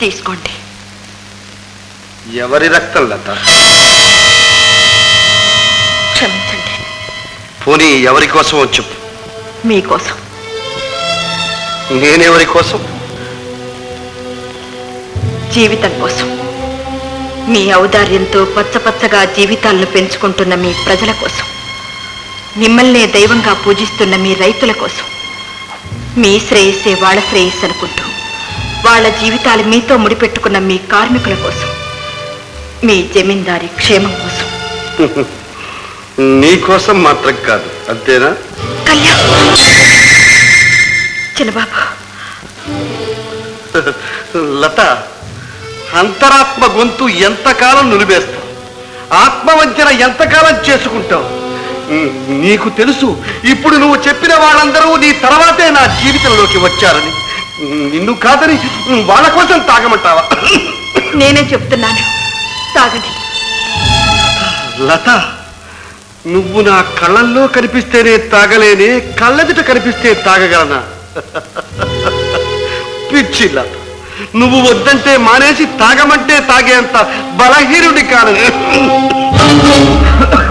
తీసుకోండి. ఎవరి రక్తం లత? క్షమించండి. పోనీ ఎవరి కోసమో చెప్పు. మీకోసం నేనెవరి కోసం? జీవితం కోసం. మీ ఔదార్యంతో పచ్చపచ్చగా జీవితాలను పెంచుకుంటున్న మీ ప్రజల కోసం. మిమ్మల్నే దైవంగా పూజిస్తున్న మీ రైతుల కోసం. మీ శ్రేయస్సే వాళ్ళ శ్రేయస్సు అనుకుంటూ. వాళ్ళ జీవితాలు మీతో ముడిపెట్టుకున్న మీ కార్మికుల కోసం మీ జమీందారి క్షేమం కోసం. నీ కోసం మాత్రం కాదు అంతేనా? కళ్యాణ్! చిన్నబాబు. లత అంతరాత్మ గొంతు ఎంతకాలం నులివేస్తావు? ఆత్మవంచన ఎంతకాలం చేసుకుంటావు? నీకు తెలుసు ఇప్పుడు నువ్వు చెప్పిన వాళ్ళందరూ నీ తర్వాతే నా జీవితంలోకి వచ్చారని. నిన్ను కాదని వాళ్ళ కోసం తాగమంటావా? నేనే చెప్తున్నాను. తాగండి. లత నువ్వు నా కళ్ళల్లో కనిపిస్తేనే తాగలేనే కళ్ళెదుట కనిపిస్తే తాగగలనా? పిచ్చి లత నువ్వు వద్దంటే మానేసి తాగమంటే తాగేంత బలహీనుడి కాను